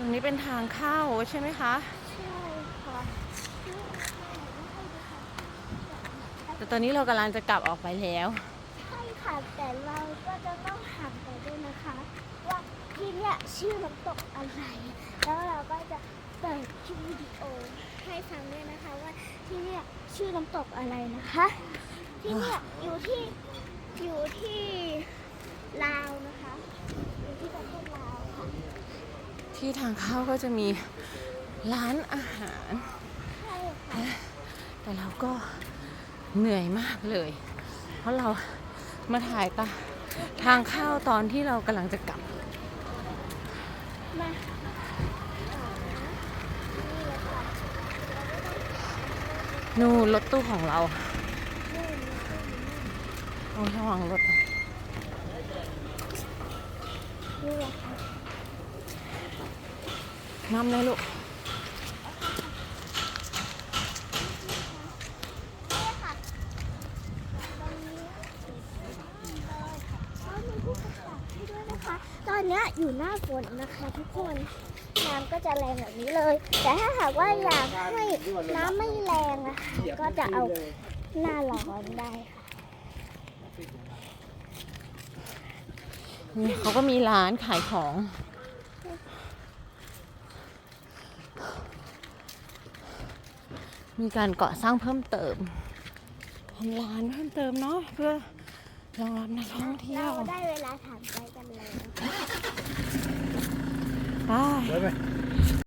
ตรงนี้เป็นทางเข้าใช่ไหมคะ ใช่ค่ะแต่ตอนนี้เรากำลังจะกลับออกไปแล้ว ใช่ค่ะ แต่เราก็จะต้องถามไปด้วยนะคะ ว่าที่เนี่ยชื่อน้ำตกอะไร แล้วเราก็จะเปิดคลิปวิดีโอให้ฟังด้วยนะคะว่าที่เนี่ยชื่อน้ำตกอะไรนะคะ ที่เนี่ยอยู่ที่อยู่ที่ลาวนะคะ อยู่ที่ประเทศลาวค่ะ ที่ทางเข้าก็จะมีร้านอาหาร แต่เราก็เหนื่อยมากเลย เพราะเรามาถ่ายตาทางเข้าตอนที่เรากำลังจะกลับนู่นรถตู้ของเรานู่นโอ้ระวังรถนี่เลยค่ะ น้ำเลยลูกนี่ค่ะตรงนี้เลยค่ะเขามีที่ประกาศให้ด้วยนะคะตอนเนี้ยอยู่หน้าฝนนะคะทุกคนน้ำก็จะแรงแบบนี้เลย แต่ถ้าหากว่าอยากให้น้ำไม่แรงนะคะก็จะเอาหน้าร้อนได้ค่ะนี่เขาก็มีร้านขายของ มีการก่อสร้างเพิ่มเติมทำร้านเพิ่มเติมเนาะเพื่อรองรับนักท่องเที่ยเราวได้เวลาถามใจกันแล้ว ไป Mueve.